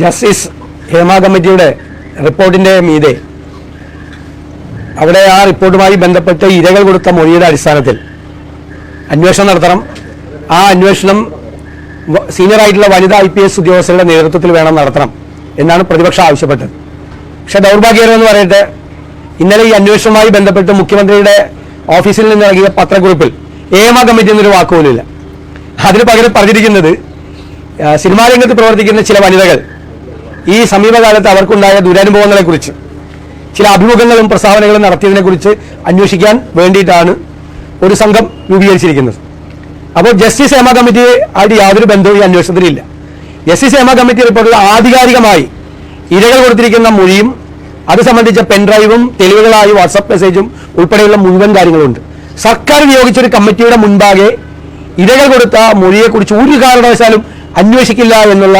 Justice Hema കമ്മിറ്റിയുടെ റിപ്പോർട്ടിന്റെ മീതെ. അവിടെ ആ റിപ്പോർട്ടുമായി ബന്ധപ്പെട്ട് ഇരകൾ കൊടുത്ത മൊഴിയുടെ അടിസ്ഥാനത്തിൽ അന്വേഷണം നടത്തണം. ആ അന്വേഷണം സീനിയർ ആയിട്ടുള്ള വനിതാ ഐ പി എസ് ഉദ്യോഗസ്ഥരുടെ നേതൃത്വത്തിൽ വേണം നടത്തണം എന്നാണ് പ്രതിപക്ഷം ആവശ്യപ്പെട്ടത്. പക്ഷെ ദൗർഭാഗ്യകരമെന്ന് പറയട്ടെ ഇന്നലെ ഈ അന്വേഷണവുമായി ബന്ധപ്പെട്ട് മുഖ്യമന്ത്രിയുടെ ഓഫീസിൽ നിന്ന് നൽകിയ പത്രക്കുറിപ്പിൽ ഏമ കമ്മിറ്റി എന്നൊരു വാക്കുപോലില്ല അതിന് പകരം പറഞ്ഞിരിക്കുന്നത് സിനിമാ രംഗത്ത് പ്രവർത്തിക്കുന്ന ചില വനിതകൾ ഈ സമീപകാലത്ത് അവർക്കുണ്ടായ ദുരനുഭവങ്ങളെക്കുറിച്ച് ചില അഭിമുഖങ്ങളും പ്രസ്താവനകളും നടത്തിയതിനെക്കുറിച്ച് അന്വേഷിക്കാൻ വേണ്ടിയിട്ടാണ് ഒരു സംഘം രൂപീകരിച്ചിരിക്കുന്നത്. അപ്പോൾ ജസ്റ്റിസ് ഹേമ കമ്മിറ്റി ആയിട്ട് യാതൊരു ബന്ധവും ഈ അന്വേഷണത്തിലില്ല ജസ്റ്റിസ് ഹേമ കമ്മിറ്റി റിപ്പോർട്ടിൽ ആധികാരികമായി ഇരകൾ കൊടുത്തിരിക്കുന്ന മൊഴിയും അത് സംബന്ധിച്ച പെൻഡ്രൈവും തെളിവുകളായി വാട്സപ്പ് മെസ്സേജും ഉൾപ്പെടെയുള്ള മുഴുവൻ കാര്യങ്ങളുണ്ട്. സർക്കാർ നിയോഗിച്ച ഒരു കമ്മിറ്റിയുടെ മുൻപാകെ ഇരകൾ കൊടുത്ത മൊഴിയെക്കുറിച്ച് ഒരു കാരണവശാലും അന്വേഷിക്കില്ല എന്നുള്ള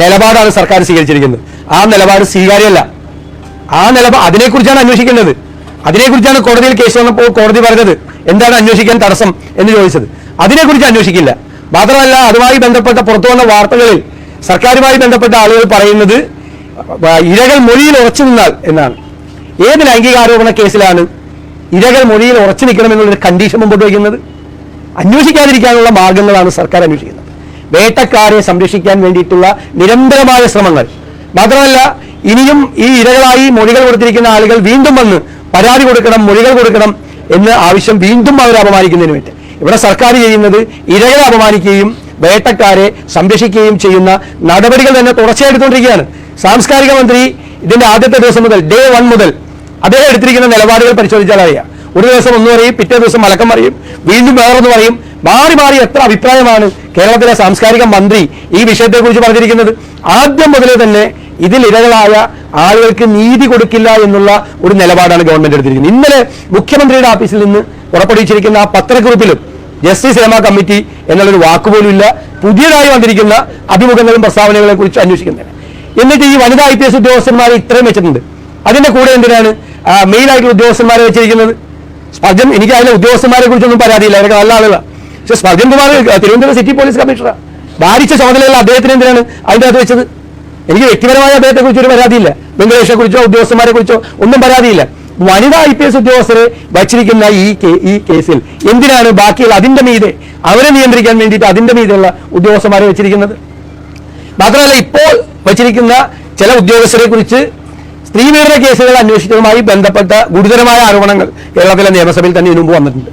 നിലപാടാണ് സർക്കാർ സ്വീകരിച്ചിരിക്കുന്നത്. ആ നിലപാട് സ്വീകാര്യമല്ല. ആ നിലപാട് അതിനെക്കുറിച്ചാണ് അന്വേഷിക്കേണ്ടത്. അതിനെക്കുറിച്ചാണ് കോടതിയിൽ കേസ് വന്നപ്പോൾ കോടതി പറഞ്ഞത്. എന്താണ് അന്വേഷിക്കാൻ തടസ്സം എന്ന് ചോദിച്ചത്. അതിനെക്കുറിച്ച് അന്വേഷിക്കില്ല. മാത്രമല്ല അതുമായി ബന്ധപ്പെട്ട പുറത്തു വന്ന വാർത്തകളിൽ സർക്കാരുമായി ബന്ധപ്പെട്ട ആളുകൾ പറയുന്നത് ഇരകൾ മൊഴിയിൽ ഉറച്ചു നിന്നാൽ എന്നാണ്. ഏത് ലൈംഗിക ആരോപണ കേസിലാണ് ഇരകൾ മൊഴിയിൽ ഉറച്ചു നിൽക്കണമെന്നുള്ളൊരു കണ്ടീഷൻ മുമ്പോട്ട് വയ്ക്കുന്നത്? അന്വേഷിക്കാതിരിക്കാനുള്ള മാർഗങ്ങളാണ് സർക്കാർ അന്വേഷിക്കുന്നത്. വേട്ടക്കാരെ സംരക്ഷിക്കാൻ വേണ്ടിയിട്ടുള്ള നിരന്തരമായ ശ്രമങ്ങൾ. മാത്രമല്ല ഇനിയും ഈ ഇരകളായി മൊഴികൾ കൊടുത്തിരിക്കുന്ന ആളുകൾ വീണ്ടും വന്ന് പരാതി കൊടുക്കണം മൊഴികൾ കൊടുക്കണം എന്ന ആവശ്യം വീണ്ടും അവരെ അപമാനിക്കുന്നതിന് വേണ്ടി. ഇവിടെ സർക്കാർ ചെയ്യുന്നത് ഇരകളെ അപമാനിക്കുകയും വേട്ടക്കാരെ സംരക്ഷിക്കുകയും ചെയ്യുന്ന നടപടികൾ തന്നെ തുടർച്ചയായി എടുത്തുകൊണ്ടിരിക്കുകയാണ്. സാംസ്കാരിക മന്ത്രി ഇതിന്റെ ആദ്യത്തെ ദിവസം മുതൽ ഡേ വൺ മുതൽ അദ്ദേഹം എടുത്തിരിക്കുന്ന നിലപാടുകൾ പരിശോധിച്ചാൽ അറിയാം. ഒരു ദിവസം ഒന്ന് പറയും പിറ്റേ ദിവസം മലക്കം പറയും വീണ്ടും വേറൊന്ന് പറയും മാറി മാറി എത്ര അഭിപ്രായമാണ് കേരളത്തിലെ സാംസ്കാരിക മന്ത്രി ഈ വിഷയത്തെക്കുറിച്ച് പറഞ്ഞിരിക്കുന്നത്? ആദ്യം മുതലേ തന്നെ ഇതിൽ ഇരകളായ ആളുകൾക്ക് നീതി കൊടുക്കില്ല എന്നുള്ള ഒരു നിലപാടാണ് ഗവൺമെന്റ് എടുത്തിരിക്കുന്നത്. ഇന്നലെ മുഖ്യമന്ത്രിയുടെ ഓഫീസിൽ നിന്ന് പുറപ്പെടുവിച്ചിരിക്കുന്ന ആ പത്രക്കുറിപ്പിലും ജസ്റ്റിസ് ഹേമ കമ്മിറ്റി എന്നുള്ളൊരു വാക്കുപോലും ഇല്ല. പുതിയതായി വന്നിരിക്കുന്ന അഭിമുഖങ്ങളും പ്രസ്താവനകളെ കുറിച്ച് അന്വേഷിക്കുന്നതിന് എന്നിട്ട് ഈ വനിതാ ഐ പി എസ് ഉദ്യോഗസ്ഥന്മാരെ ഇത്രയും വെച്ചിട്ടുണ്ട്. അതിന്റെ കൂടെ എന്തിനാണ് മെയിൻ ആയിട്ടുള്ള ഉദ്യോഗസ്ഥന്മാരെ വെച്ചിരിക്കുന്നത്? സ്പർജം എനിക്ക് അതിലെ ഉദ്യോഗസ്ഥന്മാരെ കുറിച്ചൊന്നും പരാതിയില്ല. അവരൊക്കെ നല്ല ആളുകളാണ് പക്ഷെ Spurgeon Kumar Thiruvananthapuram city police കമ്മീഷണറാണ് ഭാരിച്ച ചുമതലയുള്ള അദ്ദേഹത്തിന് എന്തിനാണ് അതിന്റെ അകത്ത് വെച്ചത്? എനിക്ക് വ്യക്തിപരമായ അദ്ദേഹത്തെ കുറിച്ച് ഒരു പരാതിയില്ല. വെങ്കടേഷെ കുറിച്ചോ ഉദ്യോഗസ്ഥന്മാരെ കുറിച്ചോ ഒന്നും പരാതിയില്ല. വനിതാ ഐ പി എസ് ഉദ്യോഗസ്ഥരെ വച്ചിരിക്കുന്ന ഈ ഈ കേസിൽ എന്തിനാണ് ബാക്കിയുള്ള അതിന്റെ മീതെ അവരെ നിയന്ത്രിക്കാൻ വേണ്ടിയിട്ട് അതിന്റെ മീതെയുള്ള ഉദ്യോഗസ്ഥന്മാരെ വെച്ചിരിക്കുന്നത്? മാത്രമല്ല ഇപ്പോൾ വച്ചിരിക്കുന്ന ചില ഉദ്യോഗസ്ഥരെ കുറിച്ച് സ്ത്രീപീഡന കേസുകൾ അന്വേഷിച്ചതുമായി ബന്ധപ്പെട്ട ഗുരുതരമായ ആരോപണങ്ങൾ കേരളത്തിലെ നിയമസഭയിൽ തന്നെ ഇതിനു മുമ്പ് വന്നിട്ടുണ്ട്.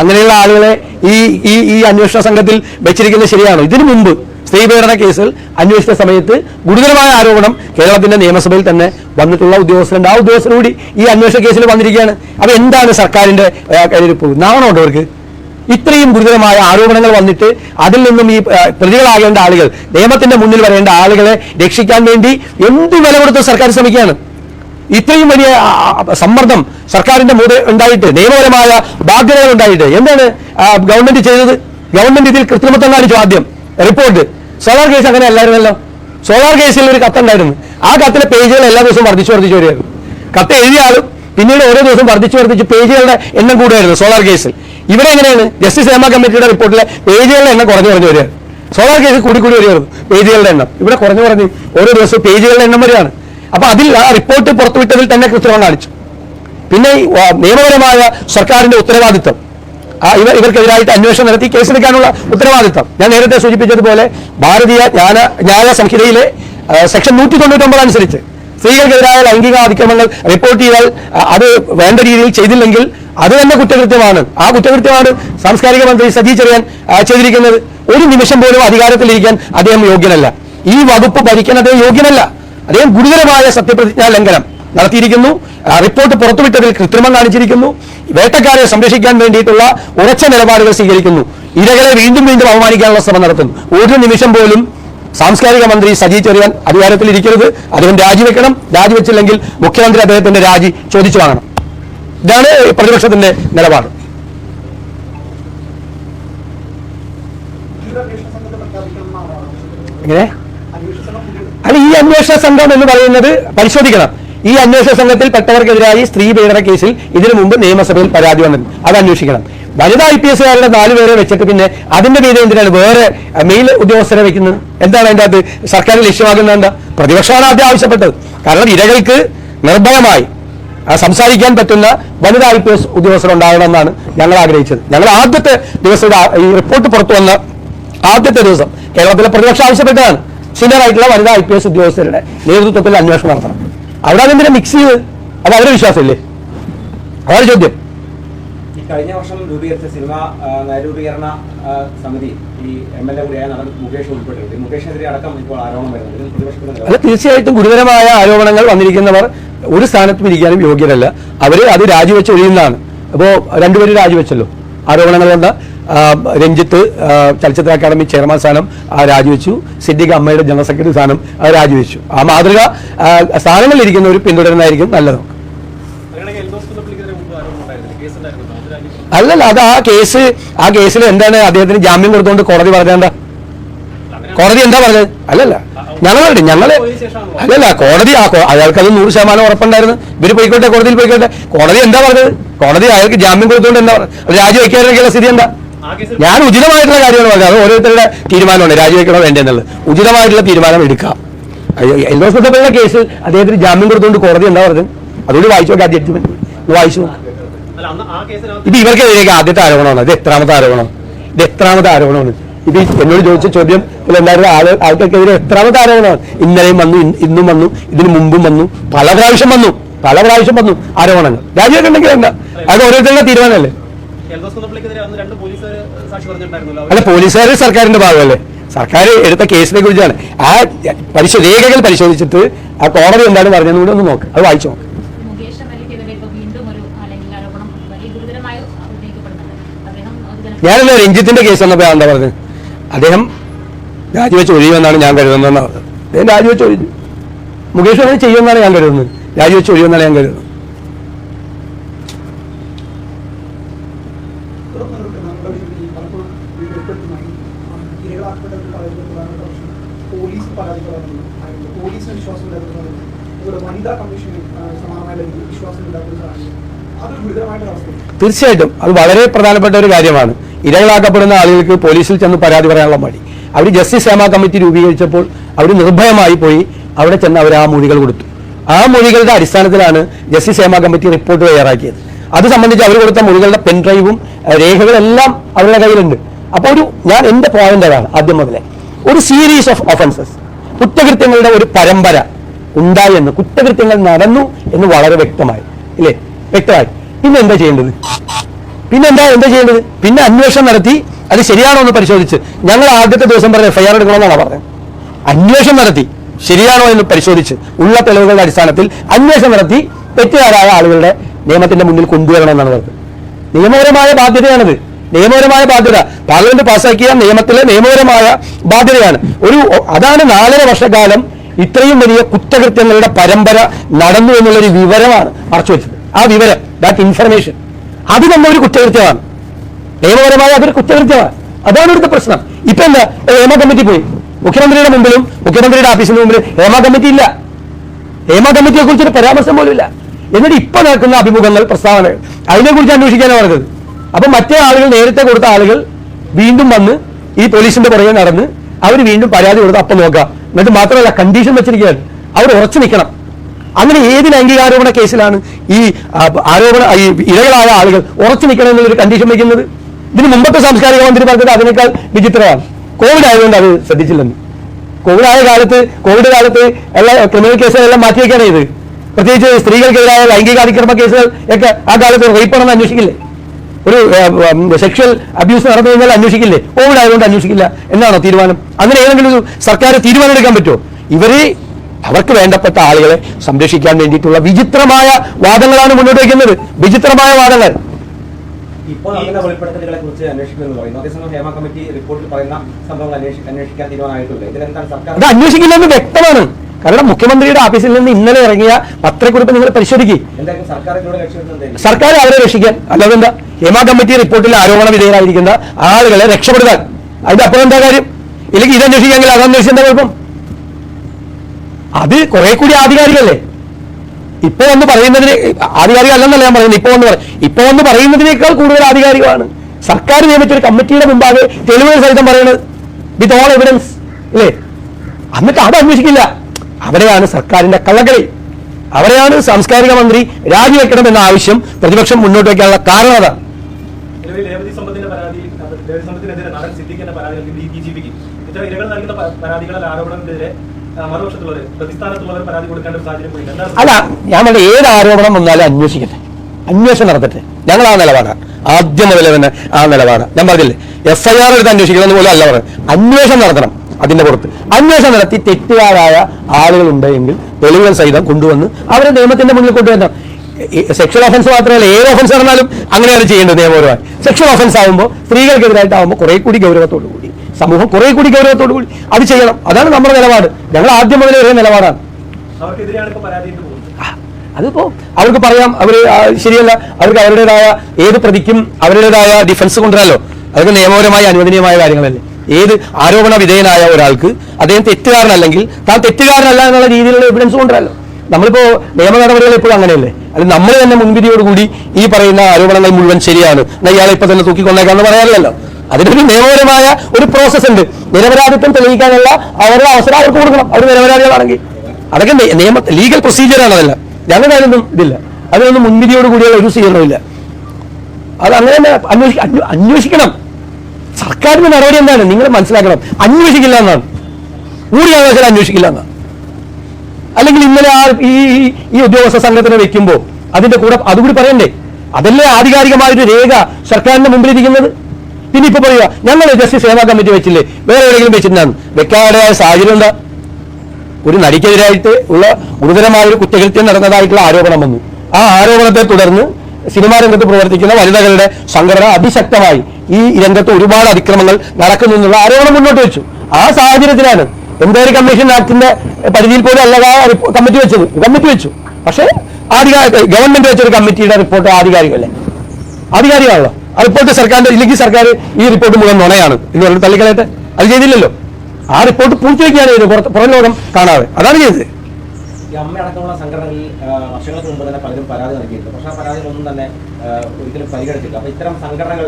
അങ്ങനെയുള്ള ആളുകളെ ഈ ഈ ഈ അന്വേഷണ സംഘത്തിൽ വെച്ചിരിക്കുന്നത് ശരിയാണോ? ഇതിനു മുമ്പ് സ്ത്രീ പീഡന കേസിൽ അന്വേഷിച്ച സമയത്ത് ഗുരുതരമായ ആരോപണം കേരളത്തിന്റെ നിയമസഭയിൽ തന്നെ വന്നിട്ടുള്ള ഉദ്യോഗസ്ഥരുണ്ട്. ആ ഉദ്യോഗസ്ഥർ കൂടി ഈ അന്വേഷണ കേസിൽ വന്നിരിക്കുകയാണ്. അപ്പൊ എന്താണ് സർക്കാരിന്റെ കയ്യിലിരിപ്പ് നാണമുണ്ടോ അവർക്ക്? ഇത്രയും ഗുരുതരമായ ആരോപണങ്ങൾ വന്നിട്ട് അതിൽ നിന്നും ഈ പ്രതികളാകേണ്ട ആളുകൾ നിയമത്തിന്റെ മുന്നിൽ വരേണ്ട ആളുകളെ രക്ഷിക്കാൻ വേണ്ടി എന്ത് വില കൊടുത്ത് സർക്കാർ ശ്രമിക്കുകയാണ്? ഇത്രയും വലിയ സമ്മർദ്ദം സർക്കാരിന്റെ മൂടെ ഉണ്ടായിട്ട് നിയമപരമായ ബാധ്യതകൾ ഉണ്ടായിട്ട് എന്താണ് ഗവൺമെന്റ് ചെയ്തത്? ഗവൺമെന്റ് ഇതിൽ കൃത്രിമത്വം കാണിച്ചു ആദ്യം. റിപ്പോർട്ട് സോളാർ കേസ് അങ്ങനെ അല്ലായിരുന്നല്ലോ. സോളാർ കേസിൽ ഒരു കത്തുണ്ടായിരുന്നു ആ കത്തിലെ പേജുകൾ എല്ലാ ദിവസവും വർദ്ധിച്ചു വർദ്ധിച്ചു വരികയായിരുന്നു കത്ത് എഴുതിയ ആളും പിന്നീട് ഓരോ ദിവസം വർദ്ധിച്ചു വർദ്ധിച്ച് പേജുകളുടെ എണ്ണം കൂടുമായിരുന്നു സോളാർ കേസിൽ ഇവിടെ എങ്ങനെയാണ്? ജസ്റ്റിസ് ഹേമ കമ്മിറ്റിയുടെ റിപ്പോർട്ടിലെ പേജുകളുടെ എണ്ണം കുറഞ്ഞു കുറഞ്ഞു വരികയാണ്. സോളാർ കേസ് കൂടി കൂടി വരികയായിരുന്നു. പേജുകളുടെ എണ്ണം. ഇവിടെ കുറഞ്ഞു കുറഞ്ഞ്. ഓരോ ദിവസവും പേജുകളുടെ എണ്ണം വരികയാണ്. അപ്പൊ അതിൽ ആ റിപ്പോർട്ട് പുറത്തുവിട്ടതിൽ തന്നെ കൃത്രിമം കാണിച്ചു. പിന്നെ നിയമപരമായ സർക്കാരിന്റെ ഉത്തരവാദിത്വം ആ, ഇവർ ഇവർക്കെതിരായിട്ട് അന്വേഷണം നടത്തി കേസെടുക്കാനുള്ള ഉത്തരവാദിത്വം ഞാൻ നേരത്തെ സൂചിപ്പിച്ചതുപോലെ ഭാരതീയ ജ്ഞാന ന്യായ സംഹിതയിലെ സെക്ഷൻ നൂറ്റി തൊണ്ണൂറ്റൊമ്പത് അനുസരിച്ച് സ്ത്രീകൾക്കെതിരായ ലൈംഗിക അതിക്രമങ്ങൾ റിപ്പോർട്ട് ചെയ്താൽ അത് വേണ്ട രീതിയിൽ ചെയ്തില്ലെങ്കിൽ അത് തന്നെ കുറ്റകൃത്യമാണ്. ആ കുറ്റകൃത്യമാണ് സാംസ്കാരിക മന്ത്രി സജി ചെറിയാൻ ചെയ്തിരിക്കുന്നത്. ഒരു നിമിഷം പോലും അധികാരത്തിലിരിക്കാൻ അദ്ദേഹം യോഗ്യനല്ല. ഈ വകുപ്പ് ഭരിക്കാൻ അദ്ദേഹം യോഗ്യനല്ല. അദ്ദേഹം ഗുരുതരമായ സത്യപ്രതിജ്ഞാ ലംഘനം നടത്തിയിരിക്കുന്നു. റിപ്പോർട്ട് പുറത്തുവിട്ടതിൽ കൃത്രിമം കാണിച്ചിരിക്കുന്നു. വേട്ടക്കാരെ സംരക്ഷിക്കാൻ വേണ്ടിയിട്ടുള്ള ഉറച്ച നിലപാടുകൾ സ്വീകരിക്കുന്നു. ഇരകളെ വീണ്ടും വീണ്ടും അവമാനിക്കാനുള്ള ശ്രമം നടത്തുന്നു. ഒരു നിമിഷം പോലും സാംസ്കാരിക മന്ത്രി സജി ചെറിയാൻ അധികാരത്തിൽ ഇരിക്കരുത്. അദ്ദേഹം രാജിവെക്കണം. രാജിവെച്ചില്ലെങ്കിൽ മുഖ്യമന്ത്രി അദ്ദേഹത്തിന്റെ രാജി ചോദിച്ചു വാങ്ങണം. ഇതാണ് പ്രതിപക്ഷത്തിന്റെ നിലപാട്. എങ്ങനെ? അല്ല ഈ അന്വേഷണ സംഘം എന്ന് പറയുന്നത് പരിശോധിക്കണം. ഈ അന്വേഷണ സംഘത്തിൽ പെട്ടവർക്കെതിരായി സ്ത്രീ പീഡന കേസിൽ ഇതിനു മുമ്പ് നിയമസഭയിൽ പരാതി വന്നിട്ടുണ്ട്. അത് അന്വേഷിക്കണം. വനിതാ ഐ പി എസുകാരുടെ നാലുപേരെ വെച്ചിട്ട് പിന്നെ അതിന്റെ പേര് എന്തിനാണ് വേറെ മെയിൽ ഉദ്യോഗസ്ഥരെ വെക്കുന്നത്? എന്താണ് അതിന്റെ അത് സർക്കാർ ലക്ഷ്യമാക്കുന്നത് എന്താ? പ്രതിപക്ഷമാണ് ആദ്യം ആവശ്യപ്പെട്ടത്. കാരണം ഇരകൾക്ക് നിർഭയമായി സംസാരിക്കാൻ പറ്റുന്ന വനിതാ ഐ പി എസ് ഉദ്യോഗസ്ഥർ ഉണ്ടാകണമെന്നാണ് ഞങ്ങൾ ആഗ്രഹിച്ചത്. ഞങ്ങൾ ആദ്യത്തെ ദിവസം ഈ റിപ്പോർട്ട് പുറത്തു വന്ന ആദ്യത്തെ ദിവസം കേരളത്തിലെ പ്രതിപക്ഷം ആവശ്യപ്പെട്ടതാണ്. സീനിയർ ആയിട്ടുള്ള വനിതാ ഐ പി എസ് ഉദ്യോഗസ്ഥരുടെ നേതൃത്വത്തിൽ അന്വേഷണം നടത്തണം. അവിടെ അതെന്തിനാ മിക്സ് ചെയ്ത്? അത് അവരുടെ വിശ്വാസമില്ലേ? അതാണ് ചോദ്യം. കഴിഞ്ഞ വർഷം രൂപീകരിച്ച സിനിമ നയരൂപീകരണ സമിതി ഈ എം എൽ എ കൂടിയായ നടൻ മുകേഷ് ഉൾപ്പെട്ടിട്ടുണ്ട്. മുകേഷിനെതിരെ അടക്കം ഇപ്പോൾ ആരോപണം വരുന്നത് അല്ല തീർച്ചയായിട്ടും ഗുരുതരമായ ആരോപണങ്ങൾ വന്നിരിക്കുന്നവർ ഒരു സ്ഥാനത്തും ഇരിക്കാനും യോഗ്യരല്ല. അവർ അത് രാജിവെച്ച് ഒഴിയുന്നതാണ്. അപ്പോൾ രണ്ടുപേരും രാജിവെച്ചല്ലോ ആരോപണങ്ങൾ കൊണ്ട്. രഞ്ജിത്ത് ചലച്ചിത്ര അക്കാദമി ചെയർമാൻ സ്ഥാനം രാജിവെച്ചു. സിദ്ദിഖ് അമ്മയുടെ ജനറൽ സെക്രട്ടറി സ്ഥാനം രാജിവെച്ചു. ആ മാതൃക സ്ഥാനങ്ങളിൽ ഇരിക്കുന്ന ഒരു പിന്തുടരുന്നതായിരിക്കും നല്ലത്. അല്ലല്ല അത് ആ കേസ് ആ കേസിൽ എന്താണ് അദ്ദേഹത്തിന് ജാമ്യം കൊടുത്തുകൊണ്ട് കോടതി പറഞ്ഞേണ്ട കോടതി എന്താ പറഞ്ഞത്? അല്ലല്ല ഞങ്ങളുണ്ട് ഞങ്ങൾ അല്ലല്ല കോടതി അയാൾക്ക് അത് നൂറ് ശതമാനം ഉറപ്പുണ്ടായിരുന്നു. ഇവർ പോയിക്കോട്ടെ കോടതിയിൽ പോയിക്കോട്ടെ. കോടതി എന്താ പറഞ്ഞത്? കോടതി അയാൾക്ക് ജാമ്യം കൊടുത്തുകൊണ്ട് എന്താ പറഞ്ഞത്? രാജിവെക്കാനുള്ള സ്ഥിതി എന്താ? ഞാൻ ഉചിതമായിട്ടുള്ള കാര്യമാണ് പറഞ്ഞത്. അത് ഓരോരുത്തരുടെ തീരുമാനമാണ്. രാജിവെക്കണോ വേണ്ടെന്നുള്ളത്. ഉചിതമായിട്ടുള്ള തീരുമാനം എടുക്കാം എൽദോസ് കുട്ടപ്പള്ളിയുടെ കേസ് അദ്ദേഹത്തിന് ജാമ്യം കൊടുത്തുകൊണ്ട് കോടതി എന്താ പറഞ്ഞത്? അതുകൊണ്ട് വായിച്ചു നോക്കാം ജഡ്ജ്മെന്റ് വായിച്ചു ഇത് ഇവർക്കെതിരെ ആദ്യത്തെ ആരോപണമാണ്. ഇത് എത്രാമത്തെ ആരോപണം ഇത് എത്രാമത്തെ ആരോപണമാണ്? ഇത് എന്നോട് ചോദിച്ച ചോദ്യം എല്ലാവരും ആൾ ആൾക്കാർക്കെതിരെ എത്രാമത്തെ ആരോപണമാണ്? ഇന്നലെയും വന്നു ഇന്നും വന്നു ഇതിനു മുമ്പും വന്നു പല പ്രാവശ്യം വന്നു പല പ്രാവശ്യം വന്നു ആരോപണങ്ങൾ. രാജ്യത്തുണ്ടെങ്കിൽ എന്താ? അത് ഓരോരുത്തരുടെ തീരുമാനമല്ലേ? അല്ല പോലീസുകാർ സർക്കാരിന്റെ ഭാഗമല്ലേ? സർക്കാർ എടുത്ത കേസിനെ കുറിച്ചാണ്. ആ പരിശോ രേഖകൾ പരിശോധിച്ചിട്ട് ആ കോടതി എന്താണ് പറഞ്ഞതെന്ന് കൂടെ ഒന്ന് നോക്ക്. അത് വായിച്ചു നോക്ക്. ഞാനല്ല രഞ്ജിത്തിന്റെ കേസ് വന്നപ്പോൾ എന്താ പറഞ്ഞത്? അദ്ദേഹം രാജിവെച്ച് ഒഴിയുമെന്നാണ് ഞാൻ കരുതുന്നത് പറഞ്ഞത്. അദ്ദേഹം രാജിവെച്ച് ഒഴിഞ്ഞു മുകേഷ് അങ്ങനെ ചെയ്യുമെന്നാണ് ഞാൻ കരുതുന്നത്. രാജിവെച്ച് ഒഴിയുമെന്നാണ് ഞാൻ കരുതുന്നത് തുറന്നവർക്ക് നമ്മുടെ ഈ പലപ്പോഴും ഉൾപ്പെടുത്തുന്നതായി ഇരകളാക്കപ്പെട്ടവർക്ക് പറയുന്ന പ്രധാനപ്പെട്ട പ്രശ്നം പോലീസ് പരാതികളാണ് പോലീസിന് വിശ്വാസമില്ലാത്തതാണ് അതുപോലെ തീർച്ചയായിട്ടും അത് വളരെ പ്രധാനപ്പെട്ട ഒരു കാര്യമാണ്. ഇരകളാക്കപ്പെടുന്ന ആളുകൾക്ക് പോലീസിൽ ചെന്ന് പരാതി പറയാനുള്ള മടി. അവർ ജസ്റ്റിസ് ഹേമ കമ്മിറ്റി രൂപീകരിച്ചപ്പോൾ അവർ നിർഭയമായി പോയി. അവിടെ ചെന്ന് അവർ ആ മൊഴികൾ കൊടുത്തു. ആ മൊഴികളുടെ അടിസ്ഥാനത്തിലാണ് ജസ്റ്റിസ് ഹേമ കമ്മിറ്റി റിപ്പോർട്ട് തയ്യാറാക്കിയത്. അത് സംബന്ധിച്ച് അവർ കൊടുത്ത മൊഴികളുടെ പെൻഡ്രൈവും രേഖകളെല്ലാം അവരുടെ കയ്യിലുണ്ട്. അപ്പോൾ ഒരു ഞാൻ എന്റെ പോയിന്റ് അതാണ് ആദ്യം മുതലേ. ഒരു സീരീസ് ഓഫ് ഒഫൻസസ് കുറ്റകൃത്യങ്ങളുടെ ഒരു പരമ്പര. ഉണ്ടായി എന്ന് കുറ്റകൃത്യങ്ങൾ നടന്നു എന്ന് വളരെ വ്യക്തമായി. ഇല്ലേ? വ്യക്തമായി. പിന്നെ എന്താ ചെയ്യേണ്ടത്? പിന്നെ എന്താ എന്താ ചെയ്യേണ്ടത്? പിന്നെ അന്വേഷണം നടത്തി അത് ശരിയാണോ എന്ന് പരിശോധിച്ച്. ഞങ്ങൾ ആദ്യത്തെ ദിവസം പറഞ്ഞ എഫ്ഐആർ എടുക്കണമെന്നാണ് പറഞ്ഞത്? അന്വേഷണം നടത്തി ശരിയാണോ എന്ന് പരിശോധിച്ച്. ഉള്ള തെളിവുകളുടെ അടിസ്ഥാനത്തിൽ അന്വേഷണം നടത്തി തെറ്റുകാരായ ആളുകളുടെ നിയമത്തിന്റെ മുന്നിൽ കൊണ്ടുവരണമെന്നാണ് പറഞ്ഞത്. നിയമപരമായ ബാധ്യതയാണത്. നിയമപരമായ ബാധ്യത. പാർലമെന്റ് പാസ്സാക്കിയ നിയമത്തിലെ നിയമപരമായ ബാധ്യതയാണ്. ഒരു അതാണ് നാലര വർഷക്കാലം ഇത്രയും വലിയ കുറ്റകൃത്യങ്ങളുടെ പരമ്പര നടന്നു എന്നുള്ളൊരു വിവരമാണ് മറച്ചു വെച്ചത്. ആ വിവരം ദാറ്റ് ഇൻഫർമേഷൻ അത് തന്നെ ഒരു കുറ്റകൃത്യമാണ്. നിയമപരമായ അതൊരു കുറ്റകൃത്യമാണ്. അതാണ് ഇവിടുത്തെ പ്രശ്നം. ഇപ്പൊ എന്താ? ഹേമ കമ്മിറ്റി പോയി. മുഖ്യമന്ത്രിയുടെ മുമ്പിലും മുഖ്യമന്ത്രിയുടെ ഓഫീസിന്റെ മുമ്പിലും ഹേമ കമ്മിറ്റി ഇല്ല. ഹേമ കമ്മിറ്റിയെ കുറിച്ചൊരു പരാമർശം പോലും ഇല്ല. എന്നിട്ട് ഇപ്പൊ നടക്കുന്ന അഭിമുഖങ്ങൾ പ്രസ്താവനകൾ അതിനെക്കുറിച്ച് അന്വേഷിക്കാനാണ് പറഞ്ഞത്. അപ്പൊ മറ്റേ ആളുകൾ നേരത്തെ കൊടുത്ത ആളുകൾ വീണ്ടും വന്ന് ഈ പോലീസിന്റെ പുറകെ നടന്ന് അവർ വീണ്ടും പരാതി കൊടുത്ത് അപ്പം നോക്കാം എന്നിട്ട് മാത്രമല്ല കണ്ടീഷൻ വെച്ചിരിക്കുകയാണ്. അവർ ഉറച്ചു നിൽക്കണം. അങ്ങനെ ഏത് ലൈംഗികാരോപണ കേസിലാണ് ഈ ആരോപണ ഈ ഇരകളായ ആളുകൾ ഉറച്ചു നിൽക്കണം എന്നുള്ളൊരു കണ്ടീഷൻ വയ്ക്കുന്നത് ഇതിന് മുമ്പത്തെ സാംസ്കാരിക മന്ത്രി പറഞ്ഞത് അതിനേക്കാൾ വിചിത്രമാണ്. കോവിഡ് ആയതുകൊണ്ട് അത് ശ്രദ്ധിച്ചില്ലെന്ന്. കോവിഡ് ആയ കാലത്ത് കോവിഡ് കാലത്ത് എല്ലാ ക്രിമിനൽ കേസുകളെല്ലാം മാറ്റിവെക്കാണ് ഇത്. പ്രത്യേകിച്ച് സ്ത്രീകൾക്കെതിരായ ലൈംഗിക അതിക്രമ കേസുകൾ ഒക്കെ ആ കാലത്ത് റേപ്പാണെന്ന് അന്വേഷിക്കില്ലേ? ഒരു സെക്ഷൽ അബ്യൂസ് നടന്നു കഴിഞ്ഞാൽ അന്വേഷിക്കില്ലേ? കോവിഡ് ആയതുകൊണ്ട് അന്വേഷിക്കില്ല എന്നാണോ തീരുമാനം? അങ്ങനെ ഏതെങ്കിലും ഒരു സർക്കാർ തീരുമാനം എടുക്കാൻ പറ്റുമോ? ഇവർ അവർക്ക് വേണ്ടപ്പെട്ട ആളുകളെ സംരക്ഷിക്കാൻ വേണ്ടിയിട്ടുള്ള വിചിത്രമായ വാദങ്ങളാണ് മുന്നോട്ട് വയ്ക്കുന്നത്. വിചിത്രമായ വാദങ്ങൾ. ഇപ്പോൾ നടക്കുന്ന വെളിപ്പെടുത്തലുകളെ കുറിച്ച് അന്വേഷിക്കുമെന്ന് പറയുന്നു. അതേസമയം ഹേമ കമ്മിറ്റി റിപ്പോർട്ടിൽ പറയുന്ന സംഭവങ്ങൾ അന്വേഷി- അന്വേഷിക്കാൻ തീരുമാനമായിട്ടുണ്ട്. ഇതിലെന്താണ് സർക്കാർ അത് അന്വേഷിക്കില്ലെന്ന് വ്യക്തമാണ്. കാരണം മുഖ്യമന്ത്രിയുടെ ഓഫീസിൽ നിന്ന് ഇന്നലെ ഇറങ്ങിയ പത്രക്കുറിപ്പ് നിങ്ങൾ പരിശോധിക്കും. എന്തായാലും സർക്കാർ അവരെ രക്ഷിക്കാൻ. അല്ലാതെ എന്താ? ഹേമ കമ്മിറ്റി റിപ്പോർട്ടിൽ ആരോപണ വിധേയരായിരിക്കുന്ന ആളുകളെ രക്ഷപ്പെടുത്താൻ. അതിന്റെ അപ്പുറം എന്താ കാര്യം? ഇല്ലെങ്കിൽ ഇത് അന്വേഷിക്കാമെങ്കിൽ അത് അന്വേഷിച്ച എന്താ കുഴപ്പം? അത് കുറെ കൂടി ആധികാരികല്ലേ? ഇപ്പൊ വന്ന് പറയുന്നതിന് ആധികാരിക അല്ലെന്നല്ല ഞാൻ പറയുന്നത്. ഇപ്പൊ വന്ന് പറയും ഇപ്പൊ വന്ന് പറയുന്നതിനേക്കാൾ കൂടുതൽ ആധികാരികമാണ്. സർക്കാർ നിയമിച്ച ഒരു കമ്മിറ്റിയുടെ മുമ്പാകെ തെളിവുകൾ സഹിതം പറയുന്നത് വിത്ത് ഓൾ എവിഡൻസ് അല്ലേ? എന്നിട്ട് അത് അന്വേഷിക്കില്ല. അവിടെയാണ് സർക്കാരിന്റെ കള്ളക്കളി അവിടെയാണ് സാംസ്കാരിക മന്ത്രി രാജിവെക്കണം എന്ന ആവശ്യം പ്രതിപക്ഷം മുന്നോട്ട് വയ്ക്കാനുള്ള കാരണം അതാണ്. അല്ല ഞാൻ പറഞ്ഞ ഏത് ആരോപണം വന്നാലും അന്വേഷിക്കട്ടെ. അന്വേഷണം നടത്തട്ടെ. ഞങ്ങൾ ആ നിലപാടാണ് ആദ്യം മുതലേ തന്നെ ആ നിലപാടാണ് ഞാൻ പറഞ്ഞില്ലേ എഫ് ഐ ആർ എടുത്ത് അന്വേഷിക്കണം എന്ന് പോലും അല്ല പറയുന്നത് അന്വേഷണം നടത്തണം. അതിന്റെ പുറത്ത്. അന്വേഷണം നടത്തി തെറ്റുകാരായ ആളുകൾ ഉണ്ടെങ്കിൽ തെളിവുകൾ സഹിതം കൊണ്ടുവന്ന് അവരെ നിയമത്തിന്റെ മുന്നിൽ കൊണ്ടുവരണം. സെക്ഷൽ ഓഫൻസ് മാത്രമല്ല ഏത് ഓഫൻസ് നടന്നാലും അങ്ങനെയാണ് ചെയ്യേണ്ടത് നിയമപരമായി. സെക്ഷൽ ഓഫൻസ് ആകുമ്പോൾ സ്ത്രീകൾക്കെതിരായിട്ടാകുമ്പോൾ കുറെ കൂടി ഗൗരവത്തോടു കൂടി. സമൂഹം കുറെ കൂടി ഗൗരവത്തോടു കൂടി. അത് ചെയ്യണം. അതാണ് നമ്മുടെ നിലപാട്. ഞങ്ങൾ ആദ്യം മുതലേ ഒരേ നിലപാടാണ്. അതിപ്പോ അവർക്ക് പറയാം. അവർ ശരിയല്ല. അവർക്ക് അവരുടേതായ ഏത് പ്രതിക്കും അവരുടേതായ ഡിഫൻസ് കൊണ്ടുവരാലോ. അതൊക്കെ നിയമപരമായി അനുവദനീയമായ കാര്യങ്ങളല്ലേ. ഏത് ആരോപണ വിധേയനായ ഒരാൾക്ക് അദ്ദേഹം തെറ്റുകാരനല്ലെങ്കിൽ താൻ തെറ്റുകാരനല്ല എന്നുള്ള രീതിയിലുള്ള എവിഡൻസ് കൊണ്ടുവരാലോ നമ്മളിപ്പോ നിയമ നടപടികൾ എപ്പോഴും അങ്ങനെയല്ലേ? അല്ല നമ്മൾ തന്നെ മുൻവിധിയോടുകൂടി ഈ പറയുന്ന ആരോപണങ്ങൾ മുഴുവൻ ശരിയാണ്. എന്നാൽ ഇയാളെ ഇപ്പൊ തന്നെ തൂക്കിക്കൊണ്ടേക്കാന്ന് പറയാറില്ലല്ലോ. അതിനൊരു നിയമപരമായ ഒരു പ്രോസസ് ഉണ്ട്. നിരപരാധിത്വം തെളിയിക്കാനുള്ള അവരുടെ അവസരം അവർക്ക് കൊടുക്കണം. അവർ നിരപരാധികളാണെങ്കിൽ. അതൊക്കെ നിയമ ലീഗൽ പ്രൊസീജിയറാണ് അതല്ല. ഞങ്ങളുടെ അതിനൊന്നും ഇതില്ല. അതിനൊന്നും മുൻവിധിയോട് കൂടിയുള്ള ഒരു സ്വീകരണമില്ല അത് അങ്ങനെ തന്നെ അന്വേഷി അന്വേഷിക്കണം. സർക്കാരിന്റെ നടപടി എന്താണ്? നിങ്ങൾ മനസ്സിലാക്കണം. അന്വേഷിക്കില്ല എന്നാണ്. ഒരു അന്വേഷിക്കില്ല എന്നാണ്. അല്ലെങ്കിൽ ഇന്നലെ ആ ഈ ഈ- ഈ ഉദ്യോഗസ്ഥ സംഘത്തിനെ വെക്കുമ്പോൾ അതിന്റെ കൂടെ അതുകൂടി പറയണ്ടേ? അതല്ലേ ആധികാരികമായൊരു രേഖ സർക്കാരിന്റെ മുമ്പിലിരിക്കുന്നത്? പിന്നെ ഇപ്പൊ പറയുക ഞങ്ങൾ ജസ്റ്റിസ് സേവാ കമ്മിറ്റി വെച്ചില്ലേ? വേറെ എവിടെയെങ്കിലും വെച്ചിട്ടുണ്ടാകും വെക്കാടായ സാഹചര്യം എന്താ? ഒരു നടിക്കെതിരായിട്ട് ഉള്ള ഗുരുതരമായ ഒരു കുറ്റകൃത്യം നടന്നതായിട്ടുള്ള ആരോപണം വന്നു. ആ ആരോപണത്തെ തുടർന്ന് സിനിമാ രംഗത്ത് പ്രവർത്തിക്കുന്ന വനിതകളുടെ സംഘടന അതിശക്തമായി ഈ രംഗത്ത് ഒരുപാട് അതിക്രമങ്ങൾ നടക്കുന്നു എന്നുള്ള ആരോപണം മുന്നോട്ട് വെച്ചു. ആ സാഹചര്യത്തിലാണ് എൻക്വയറി കമ്മീഷൻ ആക്ടിന്റെ പരിധിയിൽ പോലും അല്ലാതെ കമ്മിറ്റി വെച്ചത്. കമ്മിറ്റി വെച്ചു. പക്ഷേ ആധികാരിക ഗവൺമെന്റ് വെച്ചൊരു കമ്മിറ്റിയുടെ റിപ്പോർട്ട് ആധികാരികമല്ലേ? ആധികാരികമാണല്ലോ. ആ റിപ്പോർട്ട് സർക്കാരിന്റെ ഇല്ലെങ്കിൽ സർക്കാർ ഈ റിപ്പോർട്ട് മുഴുവൻ നുണയാണ്. എന്ന് പറഞ്ഞ് തള്ളിക്കളയട്ടെ? അത് ചെയ്തില്ലല്ലോ. ആ റിപ്പോർട്ട് പൂർത്തിയാക്കിയാണ് ചെയ്തത് പുറം ലോകം കാണാതെ. അതാണ് ചെയ്തത്. ഈ അമ്മ അടക്കമുള്ള സംഘടനകളിൽ വർഷങ്ങൾക്ക് മുമ്പ് തന്നെ പലരും പരാതി നൽകിയിട്ടുണ്ട്. പക്ഷേ ആ പരാതികളൊന്നും തന്നെ ഒരിക്കലും പരിഗണിച്ചില്ല അപ്പൊ ഇത്തരം സംഘടനകൾ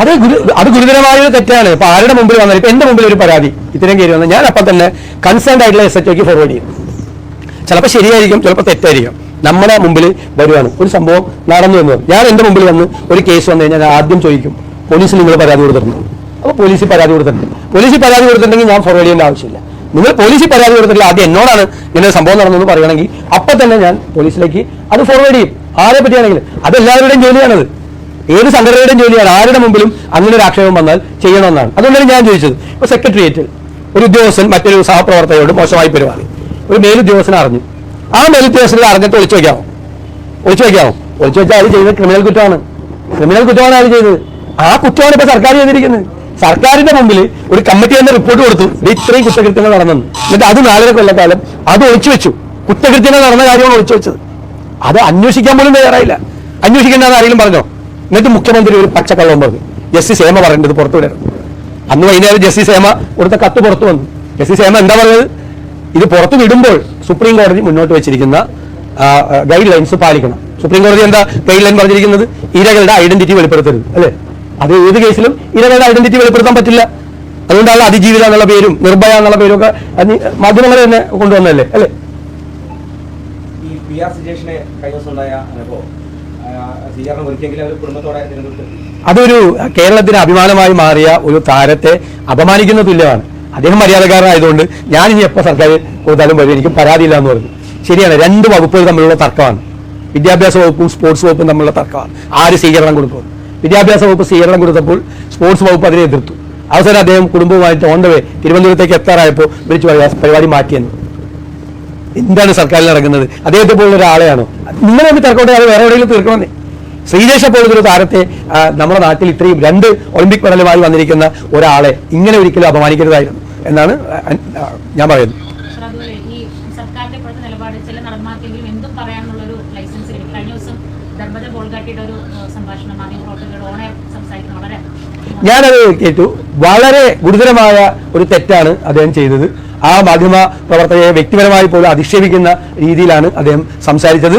അത് ഗുരു അത് ഗുരുതരമായ തെറ്റാണ്. ഇപ്പൊ ആരുടെ മുമ്പിൽ വന്നത് ഇപ്പൊ എന്റെ മുമ്പിൽ ഒരു പരാതി ഇത്രയും കയറി വന്നത് ഞാൻ അപ്പം തന്നെ കൺസേൺഡ് ആയിട്ടുള്ള എസ് എച്ച് ഫോർവേഡ് ചെയ്യും. ചിലപ്പോൾ ശരിയായിരിക്കും ചിലപ്പോൾ തെറ്റായിരിക്കും. നമ്മുടെ മുമ്പിൽ വരുവാണ്. ഒരു സംഭവം നടന്നു എന്ന് ഞാൻ എന്റെ മുമ്പിൽ വന്ന് ഒരു കേസ് വന്നു കഴിഞ്ഞാൽ ആദ്യം ചോദിക്കും പോലീസിൽ നിങ്ങൾ പരാതി കൊടുത്തിട്ടുണ്ട്? അപ്പോൾ പോലീസിൽ പരാതി കൊടുത്തിട്ടുണ്ട്. പോലീസിൽ പരാതി കൊടുത്തിട്ടുണ്ടെങ്കിൽ ഞാൻ ഫോർവേഡ് ചെയ്യേണ്ട ആവശ്യമില്ല. നിങ്ങൾ പോലീസിൽ പരാതി കൊടുത്തിട്ടില്ല. ആദ്യം എന്നോടാണ് ഇങ്ങനെ സംഭവം നടന്നു എന്ന് പറയുകയാണെങ്കിൽ അപ്പം തന്നെ ഞാൻ പോലീസിലേക്ക് അത് ഫോർവേഡ് ചെയ്യും. ആരെ പറ്റിയാണെങ്കിലും. അത് എല്ലാവരുടെയും ജോലിയാണത്. ഏത് സംഘടനയുടെയും ജോലിയാണ്. ആരുടെ മുമ്പിലും അങ്ങനെ ഒരു ആക്ഷേപം വന്നാൽ ചെയ്യണമെന്നാണ്. അതുകൊണ്ടാണ് ഞാൻ ചോദിച്ചത്. ഇപ്പൊ സെക്രട്ടേറിയറ്റിൽ ഒരു ഉദ്യോഗസ്ഥൻ മറ്റൊരു സഹപ്രവർത്തകരോട് മോശമായി പെരുമാറി. ഒരു മേലുദ്യോഗസ്ഥൻ അറിഞ്ഞു. ആ മേലുദ്യോഗസ്ഥനെ അറിഞ്ഞിട്ട് ഒളിച്ചു വയ്ക്കാമോ? ഒളിച്ചു വയ്ക്കാമോ? ഒളിച്ചു വെച്ചാൽ അത് ചെയ്തത് ക്രിമിനൽ കുറ്റമാണ്. ക്രിമിനൽ കുറ്റമാണ് അത് ചെയ്തത്? ആ കുറ്റമാണ് ഇപ്പൊ സർക്കാർ ചെയ്തിരിക്കുന്നത്. സർക്കാരിന്റെ മുമ്പിൽ ഒരു കമ്മിറ്റി തന്നെ റിപ്പോർട്ട് കൊടുത്തു. ഇത് ഇത്രയും കുറ്റകൃത്യങ്ങൾ നടന്നെന്ന്. എന്നിട്ട് അത് നാലര കൊല്ലക്കാലം അത് ഒളിച്ചു വെച്ചു. കുറ്റകൃത്യങ്ങൾ നടന്ന കാര്യമാണ് ഒളിച്ചു വെച്ചത്. അത് അന്വേഷിക്കാൻ പോലും തയ്യാറായില്ല. അന്വേഷിക്കേണ്ടെന്ന് ആരെങ്കിലും പറഞ്ഞോ? എന്നിട്ട് മുഖ്യമന്ത്രി ഒരു പച്ചക്കള്ളവും പറഞ്ഞു. ജസ്റ്റിസ് ഹേമ പറയേണ്ടത് പുറത്തു വരണം അന്ന് വൈകുന്നേരം ജസ്റ്റിസ് ഹേമ കൊടുത്ത കത്ത് പുറത്തു വന്നു. ജസ്റ്റിസ് ഹേമ എന്താ പറഞ്ഞത്? ഇത് പുറത്തു വിടുമ്പോൾ സുപ്രീം കോടതി മുന്നോട്ട് വെച്ചിരിക്കുന്ന ഗൈഡ് ലൈൻസ് പാലിക്കണം. സുപ്രീം കോടതി എന്താ ഗൈഡ് ലൈൻ പറഞ്ഞിരിക്കുന്നത്? ഇരകളുടെ ഐഡന്റിറ്റി വെളിപ്പെടുത്തരുത് അല്ലേ? അത് ഏത് കേസിലും ഇരകളുടെ ഐഡന്റിറ്റി വെളിപ്പെടുത്താൻ പറ്റില്ല. അതുകൊണ്ടാണ് അതിജീവിത എന്നുള്ള പേരും നിർഭയ എന്നുള്ള പേരും ഒക്കെ മാധ്യമങ്ങളെ മാധ്യമങ്ങൾ തന്നെ കൊണ്ടുവന്നല്ലേ അല്ലേ? അതൊരു കേരളത്തിന് അഭിമാനമായി മാറിയ ഒരു താരത്തെ അപമാനിക്കുന്ന തുല്യമാണ്. അദ്ദേഹം മര്യാദക്കാരനായതുകൊണ്ട് ഞാൻ ഇനി എപ്പോൾ സർക്കാർ കൊടുത്താലും വരും. എനിക്ക് പരാതിയില്ല എന്ന് പറഞ്ഞു. ശരിയാണ് രണ്ട് വകുപ്പുകൾ തമ്മിലുള്ള തർക്കമാണ്. വിദ്യാഭ്യാസ വകുപ്പും സ്പോർട്സ് വകുപ്പും തമ്മിലുള്ള തർക്കമാണ്. ആര് സ്വീകരണം കൊടുക്കും? വിദ്യാഭ്യാസ വകുപ്പ് സ്വീകരണം കൊടുത്തപ്പോൾ സ്പോർട്സ് വകുപ്പ് അതിനെ എതിർത്തു. അവസരം അദ്ദേഹം കുടുംബവുമായിട്ട് ഓൺ ദ വേ തിരുവനന്തപുരത്തേക്ക് എത്താറായപ്പോൾ വിളിച്ചു പറയാം പരിപാടി മാറ്റിയെന്ന്. എന്താണ് സർക്കാരിൽ നടക്കുന്നത്? അദ്ദേഹത്തെ പോലുള്ള ഒരാളെയാണോ? നിങ്ങൾ തമ്മിൽ തിരക്കോട്ടെ അത് വേറെ എവിടെയെങ്കിലും തീർക്കണമെന്നേ. ശ്രീദേശ പോലത്തെ താരത്തെ നമ്മുടെ നാട്ടിൽ ഇത്രയും രണ്ട് ഒളിമ്പിക് മെഡലുമായി വന്നിരിക്കുന്ന ഒരാളെ ഇങ്ങനെ ഒരിക്കലും അപമാനിക്കരുതായിരുന്നു എന്നാണ് ഞാൻ പറയുന്നത് പക്ഷേ അതുപോലെ ഈ സർക്കാരിന്റെ ഇപ്പോഴത്തെ നിലപാട് ചില നടന്മാർക്കെങ്കിലും എന്തും പറയാനുള്ളൊരു ലൈസൻസ് കിട്ടി കഴിഞ്ഞ ദിവസം ഒരു വളരെ ഞാനത് കേട്ടു. വളരെ ഗുരുതരമായ ഒരു തെറ്റാണ് അദ്ദേഹം ചെയ്തത്. ആ മാധ്യമ പ്രവർത്തകയെ വ്യക്തിപരമായി പോലും അധിക്ഷേപിക്കുന്ന രീതിയിലാണ് അദ്ദേഹം സംസാരിച്ചത്.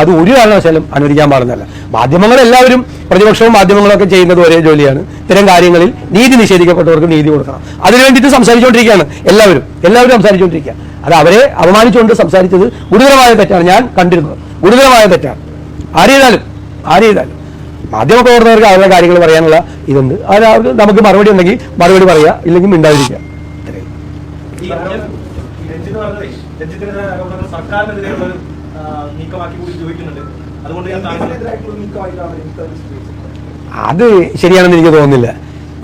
അത് ഒരു കാരണവശാലും അനുവദിക്കാൻ പാടുന്നതല്ല. മാധ്യമങ്ങൾ എല്ലാവരും പ്രതിപക്ഷവും മാധ്യമങ്ങളൊക്കെ ചെയ്യുന്നത് ഒരേ ജോലിയാണ്. ഇത്തരം കാര്യങ്ങളിൽ നീതി നിഷേധിക്കപ്പെട്ടവർക്ക് നീതി കൊടുക്കണം. അതിനു വേണ്ടിയിട്ട് സംസാരിച്ചുകൊണ്ടിരിക്കുകയാണ് എല്ലാവരും. എല്ലാവരും സംസാരിച്ചുകൊണ്ടിരിക്കുക അത് അവരെ അപമാനിച്ചുകൊണ്ട് സംസാരിച്ചത് ഗുരുതരമായ തെറ്റാണ് ഞാൻ കണ്ടിരുന്നത്. ഗുരുതരമായ തെറ്റാണ്. ആര് ചെയ്താലും? ആര് ചെയ്താലും. മാധ്യമപ്രവർത്തകർക്ക് അവരുടെ കാര്യങ്ങൾ പറയാനുള്ള ഇതുണ്ട്. അത് നമുക്ക് മറുപടി ഉണ്ടെങ്കിൽ മറുപടി പറയുക ഇല്ലെങ്കിൽ മിണ്ടാതിരിക്കുക. അത്. ശരിയാണെന്ന് എനിക്ക് തോന്നുന്നില്ല.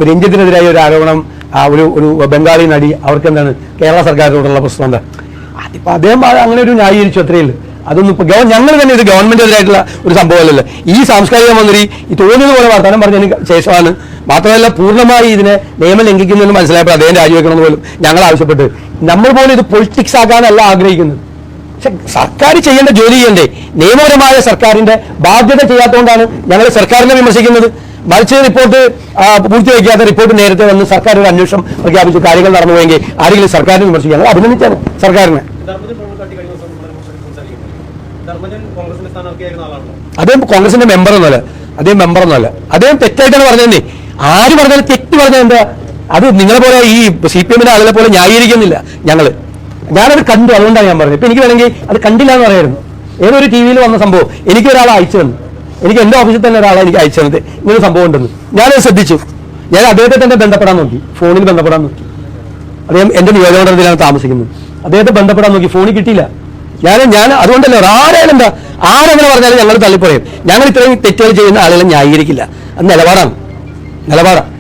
ഒരു രഞ്ജിത്തിനെതിരായ ഒരു ആരോപണം ആ, ഒരു ഒരു ബംഗാളി നടി അവർക്ക് എന്താണ് കേരള സർക്കാരിനോടുള്ള പ്രശ്നം എന്താ? അതിപ്പോ അദ്ദേഹം അത് അങ്ങനെ ഒരു ന്യായീകരിച്ചു അത്രയേ ഉള്ളൂ. അതൊന്നും ഇപ്പൊ ഗവ- ഞങ്ങൾ തന്നെ ഇത് ഗവൺമെന്റിനെതിരായിട്ടുള്ള ഒരു സംഭവമല്ലല്ലോ. ഈ സാംസ്കാരിക മന്ത്രി ഈ തോന്നിയത് പോലെ വർത്തമാനം പറഞ്ഞതിന് ശേഷമാണ്. മാത്രമല്ല പൂർണമായി ഇതിനെ നിയമം ലംഘിക്കുന്നതെന്ന് മനസ്സിലായപ്പോൾ അദ്ദേഹം രാജിവെക്കണമെന്ന് പോലും ഞങ്ങൾ ആവശ്യപ്പെട്ട്. നമ്മൾ പോലും ഇത് പൊളിറ്റിക്സ് ആകാനല്ല ആഗ്രഹിക്കുന്നത്. പക്ഷെ സർക്കാർ ചെയ്യേണ്ട ജോലി ചെയ്യണ്ടേ? നിയമപരമായ സർക്കാരിന്റെ ബാധ്യത ചെയ്യാത്തതുകൊണ്ടാണ് ഞങ്ങൾ സർക്കാരിനെ വിമർശിക്കുന്നത്. മറിച്ച് റിപ്പോർട്ട് ആ, പൂർത്തിവയ്ക്കാത്ത റിപ്പോർട്ട് നേരത്തെ വന്ന് സർക്കാർ ഒരു അന്വേഷണം പ്രഖ്യാപിച്ചു. കാര്യങ്ങൾ നടന്നുപോയെങ്കിൽ ആരെങ്കിലും സർക്കാരിനെ വിമർശിക്കുക. അഭിനന്ദിച്ചാണ് സർക്കാരിനെ ധർമ്മജൻ ബോൾഗാട്ടി കഴിഞ്ഞ ദിവസം നമ്മളെ കുറിച്ച് ധർമ്മജൻ കോൺഗ്രസിന്റെ മെമ്പർ എന്നല്ല അദ്ദേഹം മെമ്പർ എന്നല്ല. അദ്ദേഹം അദ്ദേഹം തെറ്റായിട്ടാണ് പറഞ്ഞതന്നെ. ആര് പറഞ്ഞാലും തെറ്റ് പറഞ്ഞത് എന്താ? അത് നിങ്ങളെ പോലെ ഈ സി പി എമ്മിന്റെ ആളുകളെ പോലെ ന്യായീകരിക്കുന്നില്ല. ഞങ്ങൾ. ഞാനത് കണ്ടു. അതുകൊണ്ടാണ് ഞാൻ പറഞ്ഞത്. ഇപ്പൊ എനിക്ക് വേണമെങ്കിൽ അത് കണ്ടില്ല എന്ന് പറയായിരുന്നു. ഏതൊരു ടി വിയിൽ വന്ന സംഭവം എനിക്ക് ഒരാൾ അയച്ചു തന്നു. എനിക്ക് എന്റെ ഓഫീസിൽ തന്നെ ഒരാളെ എനിക്ക് അയച്ചു തന്നത്. ഇങ്ങനെ സംഭവം ഉണ്ടെന്ന്. ഞാനത് ശ്രദ്ധിച്ചു. ഞാൻ അദ്ദേഹത്തെ തന്നെ ബന്ധപ്പെടാൻ നോക്കി. ഫോണിൽ ബന്ധപ്പെടാൻ നോക്കി. അദ്ദേഹം എന്റെ നിയോജകമണ്ഡലത്തിലാണ് താമസിക്കുന്നത്. അദ്ദേഹത്തെ ബന്ധപ്പെടാൻ നോക്കി. ഫോണിൽ കിട്ടിയില്ല. ഞാൻ ഞാൻ അതുകൊണ്ടല്ലോ ആരായാലും എന്താ ആരങ്ങനെ പറഞ്ഞാലും ഞങ്ങൾ തള്ളിപ്പറയും ഞങ്ങൾ ഇത്രയും തെറ്റുകൾ ചെയ്യുന്ന ആളുകളെ ന്യായീകരിക്കില്ല. അത് നിലപാടാണ്. നിലപാടാണ്.